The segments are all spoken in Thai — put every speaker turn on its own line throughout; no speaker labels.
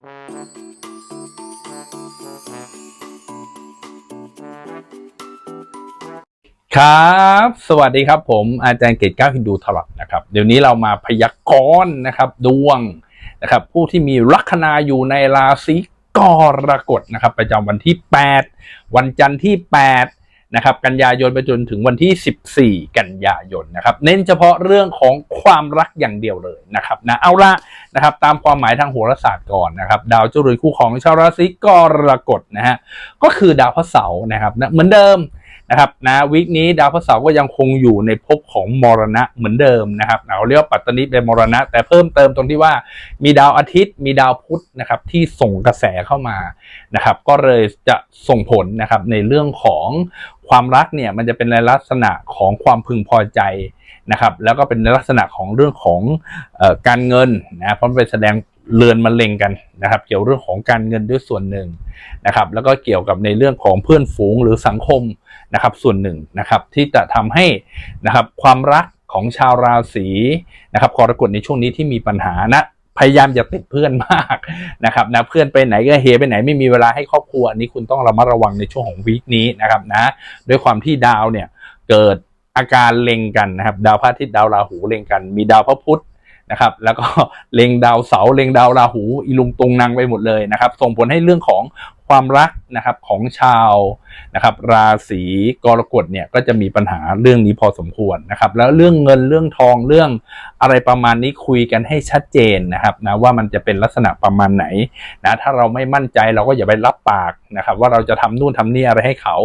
ครับ สวัสดีครับผมอาจารย์เกตก้าวฮินดูทลักนะครับ เดี๋ยวนี้เรามาพยากรณ์นะครับ ดวงนะครับ ผู้ที่มีลัคนาอยู่ในราศีกรกฎนะครับ ประจำวันที่ 8 วันจันทร์ที่ 8 นะครับกันยายนไปจนถึงวันที่ 14 กันยายนนะครับเน้นเฉพาะเรื่องของความรักอย่างเดียวเลยนะครับนะเอาละนะครับตามความหมายทางโหราศาสตร์ก่อนนะครับดาวเจ้าเรือนคู่ของชาวราศีกรกฎนะฮะก็คือดาวพระเสาร์นะครับนะเหมือนเดิม นะครับนะวิกนี้ดาวพฤหัสบก็ยังคงอยู่ในภพของมรณะเหมือนเดิมนะครับเราเรียกว่าปัตตนิเป็นมรณะ แต่เพิ่มเติมตรงที่ว่ามีดาวอาทิตย์ มีดาวพุธนะครับที่ส่งกระแสเข้ามานะครับ ก็เลยจะส่งผลนะครับในเรื่องของความรักเนี่ยมันจะเป็นในลักษณะของความพึงพอใจนะครับ แล้วก็เป็นในลักษณะของเรื่องของออการเงินนะเพราะมันไปแสดงเรือนมะเร็งกันนะครับ เกี่ยวเรื่องของการเงินด้วยส่วนหนึ่ง นะครับแล้วก็เกี่ยวกับในเรื่องของเพื่อนฝูงหรือสังคมนะครับส่วนหนึ่งนะครับที่จะทำให้นะครับความรักของชาวราศีนะครับกรกฎในช่วงนี้ที่มีปัญหานะพยายามอย่าติดเพื่อนมากนะครับนะเพื่อนไปไหนก็เฮไปไหนไม่มีเวลาให้ครอบครัวอันนี้คุณต้องระมัดระวังในช่วงของวีคนี้นะครับนะด้วยความที่ดาวเนี่ยเกิดอาการเล็งกันนะครับดาวพระอาทิตย์ดาวราหูเล็งกัน มีดาวพระพุธ นะครับ แล้วก็เล็งดาวเสาร์เล็งดาวราหูอีลุงตุงนางไปหมดเลยนะครับ ส่งผลให้เรื่องของความรักนะครับของชาวนะครับ ราศีกรกฎเนี่ยก็จะมีปัญหาเรื่องนี้พอสมควรนะครับ แล้วเรื่องเงินเรื่องทองเรื่องอะไรประมาณนี้คุยกันให้ชัดเจนนะครับนะว่ามันจะเป็นลักษณะประมาณไหนนะถ้าเราไม่มั่นใจเราก็อย่าไปรับปากนะครับ ว่าเราจะทำนู่นทำนี่อะไรให้เขา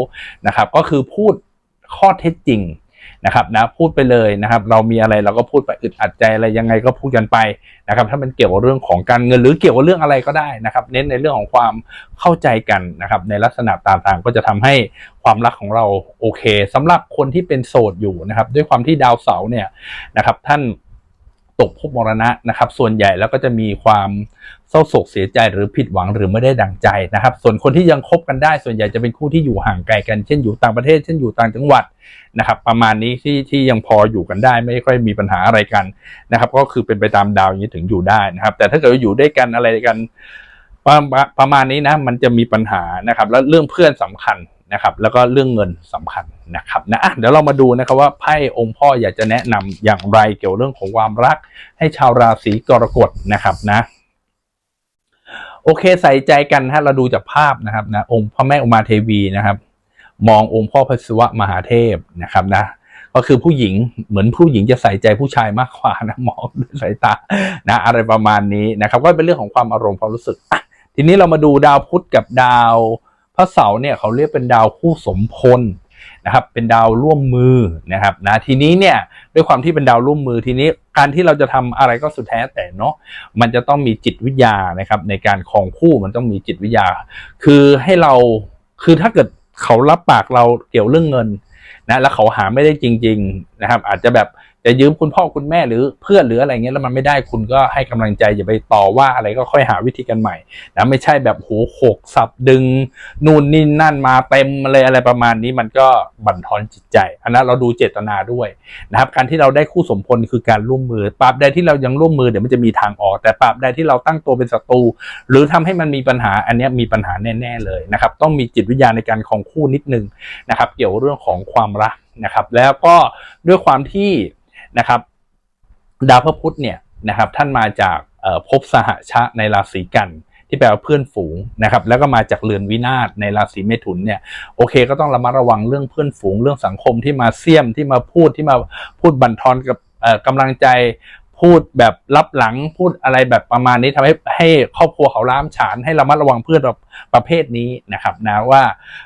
นะครับ ก็คือพูดข้อเท็จจริง นะครับนะพูดไปเลยนะครับ เรามีอะไรเราก็พูดไปอึดอัดใจอะไรยังไงก็พูดกันไปนะครับ ถ้ามันเกี่ยวกับเรื่องของการเงินหรือเกี่ยวกับเรื่องอะไรก็ได้นะครับ เน้นในเรื่องของความเข้าใจกันนะครับ ในลักษณะต่างๆ ก็จะทำให้ความรักของเราโอเคสำหรับคนที่เป็นโสดอยู่นะครับ ด้วยความที่ดาวเสาร์เนี่ยนะครับ ท่าน ตกภพมรณะนะครับ ส่วนใหญ่แล้วก็จะมีความเศร้าโศกเสียใจหรือผิดหวังหรือไม่ได้ดังใจนะครับ ส่วนคนที่ยังคบกันได้ ส่วนใหญ่จะเป็นคู่ที่อยู่ห่างไกลกันเช่นอยู่ต่างประเทศ เช่นอยู่ต่างจังหวัดนะครับ ประมาณนี้ที่ที่ยังพออยู่กันได้ ไม่ค่อยมีปัญหาอะไรกันนะครับ ก็คือเป็นไปตามดาวอย่างนี้ถึงอยู่ได้นะครับ แต่ถ้าเกิดอยู่ด้วยกันอะไรกันประประมาณนี้นะมันจะมีปัญหานะครับ แล้วเรื่องเพื่อนสำคัญนะครับ แล้วก็เรื่องเงินสำคัญ นะครับนะะเดี๋ยวเรามาดูนะครับว่าไพ่องค์พ่ออยากจะแนะนำอย่างไรเกี่ยวเรื่องของความรัก ให้ชาวราศีกรกฎนะครับนะ โอเคใส่ใจกันฮะเราดูจากภาพนะครับนะองค์พระแม่อุมาเทวีนะครับ มององค์พ่อพระศิวะมหาเทพนะครับนะก็คือผู้หญิงเหมือนผู้หญิงจะใส่ใจผู้ชายมากกว่านะมองด้วยสายตานะอะไรประมาณนี้นะครับ ก็เป็นเรื่องของความอารมณ์ความรู้สึกอะทีนี้เรามาดูดาวพุธกับดาวพระเสาร์เนี่ยเขาเรียกเป็นดาวคู่สมพล นะครับเป็นดาวร่วมมือนะครับนะทีนี้เนี่ยด้วยความที่เป็นดาวร่วมมือทีนี้การที่เราจะทำอะไรก็สุดแท้แต่เนาะมันจะต้องมีจิตวิทยานะครับในการครองคู่มันต้องมีจิตวิทยา คือให้เราคือถ้าเกิดเขารับปากเราเกี่ยวเรื่องเงิน นะแล้วเขาหาไม่ได้จริง ๆนะครับ อาจจะแบบจะยืมคุณพ่อคุณแม่หรือเพื่อนหรืออะไรเงี้ยแล้วมันไม่ได้คุณก็ให้กำลังใจอย่าไปต่อว่าอะไรก็ค่อยหาวิธีกันใหม่นะไม่ใช่แบบโหโขกสับดึงนู่นนี่นั่นมาเต็มเลยอะไรประมาณนี้มันก็บั่นทอนจิตใจ อันนั้นเราดูเจตนาด้วยนะครับ การที่เราได้คู่สมพลคือการร่วมมือปราบใดที่เรายังร่วมมือเดี๋ยวมันจะมีทางออก แต่ปราบใดที่เราตั้งตัวเป็นศัตรูหรือทำให้มันมีปัญหาอันนี้มีปัญหาแน่ ๆเลยนะครับ ต้องมีจิตวิทยาณในการของคู่นิดนึงนะครับ เกี่ยวเรื่องของความรักนะครับ แล้วก็ด้วยความที่นะครับดาวพระพุธเนี่ยนะครับท่านมาจากภพสหชะในราศีกันที่แปลว่าเพื่อนฝูงนะครับแล้วก็มาจากเรือนวินาศในราศีเมถุนเนี่ยโอเคก็ต้องระมัดระวังเรื่องเพื่อนฝูงเรื่องสังคมที่มาเสี่ยมที่มาพูดที่มาพูดบั่นทอนกับกำลังใจ พูดแบบรับหลังพูดอะไรแบบประมาณนี้ทำให้ให้ครอบครัวเขาล้ามฉานให้ระมัดระวังเพื่อนแบบประเภทนี้นะครับนะว่า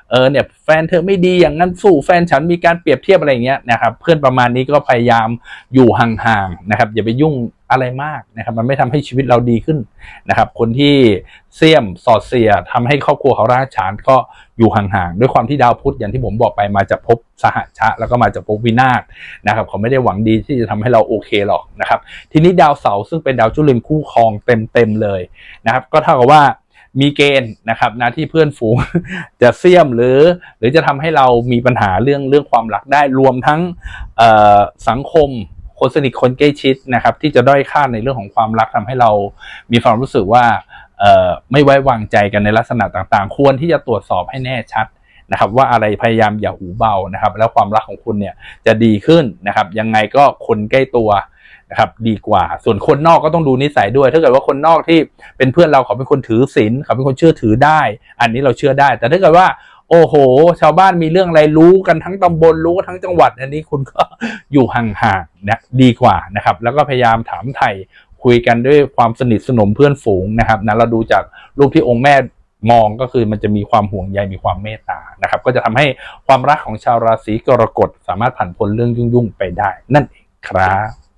เออเนี่ยแฟนเธอไม่ดีอย่างนั้นสู้แฟนฉันมีการเปรียบเทียบอะไรอย่างเงี้ยนะครับเพื่อนประมาณนี้ก็พยายามอยู่ห่างๆนะครับอย่าไปยุ่ง อะไรมากนะครับ มันไม่ทำให้ชีวิตเราดีขึ้นนะครับ คนที่เสี่ยมสอดเสียทำให้ครอบครัวเขารางฉานก็อยู่ห่างๆ ด้วยความที่ดาวพุธอย่างที่ผมบอกไปมาจากภพสหชะ แล้วก็มาจากภพวินาศนะครับเขาไม่ได้หวังดีที่จะทำให้เราโอเคหรอกนะครับ ทีนี้ดาวเสาร์ซึ่งเป็นดาวจุลินคู่ครองเต็มๆเลยนะครับ ก็เท่ากับว่ามีเกณฑ์นะครับนะที่เพื่อนฝูงจะเสี่ยมหรือ หรือจะทำให้เรามีปัญหาเรื่องเรื่องความรักได้รวมทั้งสังคม คนสนิทคนใกล้ชิดนะครับ ที่จะด้อยค่าในเรื่องของความรักทำให้เรามีความรู้สึกว่าไม่ไว้วางใจกันในลักษณะต่างๆ ควรที่จะตรวจสอบให้แน่ชัดนะครับว่าอะไรพยายามอย่าหูเบานะครับ แล้วความรักของคุณเนี่ยจะดีขึ้นนะครับ ยังไงก็คนใกล้ตัวนะครับดีกว่า ส่วนคนนอกก็ต้องดูนิสัยด้วย ถ้าเกิดว่าคนนอกที่เป็นเพื่อนเราเขาเป็นคนถือศีลเขาเป็นคนเชื่อถือได้ อันนี้เราเชื่อได้ แต่ถ้าเกิดว่า โอ้โห ชาวบ้านมีเรื่องอะไรรู้กันทั้งตำบลรู้กันทั้งจังหวัด อันนี้คุณก็อยู่ห่างๆนะดีกว่านะครับ แล้วก็พยายามถามไถ่คุยกันด้วยความสนิทสนมเพื่อนฝูงนะครับนะเราดูจากรูปที่องค์แม่มองก็คือมันจะมีความห่วงใยมีความเมตตานะครับ ก็จะทำให้ความรักของชาวราศีกรกฎสามารถผ่านพ้นเรื่องยุ่งๆไปได้ นั่นเองครับ